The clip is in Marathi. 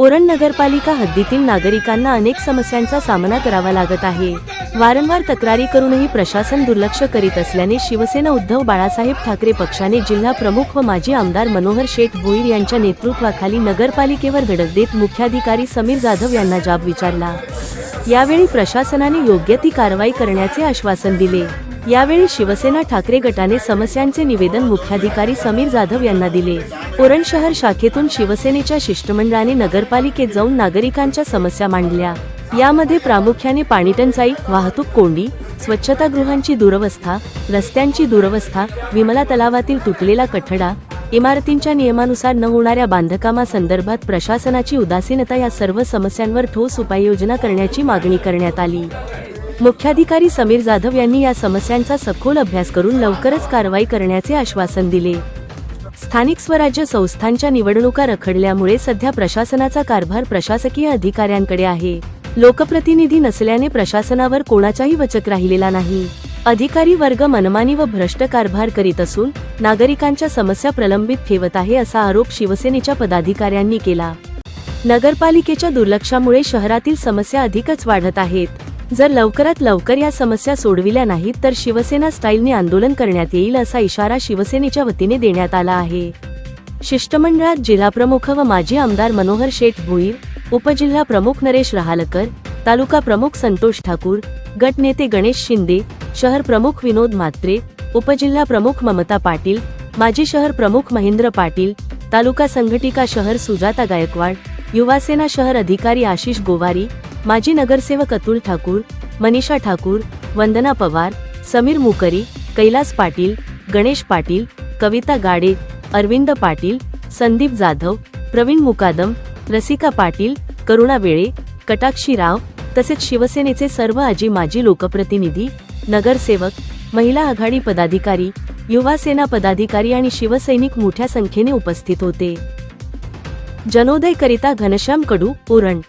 ओरण नगरपालिका हद्दीतील नागरिकांना अनेक समस्यांचा सामना करावा लागत आहे. वारंवार तक्रारी करूनही प्रशासन दुर्लक्ष करीत असल्याने शिवसेना उद्धव बाळासाहेब ठाकरे पक्षाने जिल्हा प्रमुख व माजी आमदार मनोहर शेठ भोईर यांच्या नेतृत्वाखाली नगरपालिकेवर धडक देत मुख्याधिकारी समीर जाधव यांना जाब विचारला. यावेळी प्रशासनाने योग्य ती कारवाई करण्याचे आश्वासन दिले. यावेळी शिवसेना ठाकरे गटाने समस्यांचे निवेदन मुख्याधिकारी समीर जाधव यांना दिले. उरण शहर शाखेतून शिवसेनेच्या शिष्टमंडळाने नगरपालिकेत जाऊन नागरिकांच्या समस्या मांडल्या. यामध्ये प्रामुख्याने पाणीटंचाई वाहतूक कोंडी स्वच्छतागृहांची दुरवस्था रस्त्यांची दुरवस्था विमला तलावातील तुटलेला कठडा इमारतींच्या नियमानुसार न होणाऱ्या बांधकामासंदर्भात प्रशासनाची उदासीनता या सर्व समस्यांवर ठोस उपाययोजना करण्याची मागणी करण्यात आली. मुख्याधिकारी समीर जाधव यांनी या समस्यांचा सखोल अभ्यास करून लवकरच कारवाई करण्याचे आश्वासन दिले. स्थानिक स्वराज्य संस्थांच्या निवडणुका रखडल्यामुळे सध्या प्रशासनाचा कारभार प्रशासकीय अधिकाऱ्यांकडे आहे. लोकप्रतिनिधी नसल्याने प्रशासनावर कोणाचाही वचक राहिलेला नाही. अधिकारी वर्ग मनमानी व भ्रष्ट कारभार करीत असून नागरिकांच्या समस्या प्रलंबित ठेवत आहे असा आरोप शिवसेनेच्या पदाधिकाऱ्यांनी केला. नगरपालिकेच्या दुर्लक्षामुळे शहरातील समस्या अधिकच वाढत आहेत. जर लवकरात लवकर या समस्या सोडविल्या नाहीत तर शिवसेना स्टाईलने आंदोलन करण्यात येईल असा इशारा शिवसेनेच्या वतीने देण्यात आला आहे. शिष्टमंडळात जिल्हाप्रमुख व माजी आमदार मनोहर शेठ भुईर उपजिल्हा प्रमुख नरेश रहालकर तालुका प्रमुख संतोष ठाकूर गटनेते गणेश शिंदे शहर प्रमुख विनोद म्हात्रे उपजिल्हा प्रमुख ममता पाटील माजी शहर प्रमुख महेंद्र पाटील तालुका संघटिका शहर सुजाता गायकवाड युवासेना शहर अधिकारी आशिष गोवारी माजी नगरसेवक अतुल ठाकूर मनीषा ठाकूर वंदना पवार समीर मुकरी कैलास पाटील गणेश पाटील कविता गाडे अरविंद पाटील संदीप जाधव प्रवीण मुकादम रसिका पाटील करुणा वेळे कटाक्षी राव तसेच शिवसेनेचे सर्व आजी माजी लोकप्रतिनिधी नगरसेवक महिला आघाडी पदाधिकारी युवा सेना पदाधिकारी आणि शिवसैनिक मोठ्या संख्येने उपस्थित होते. जनोदय करिता घनश्याम कडू उरण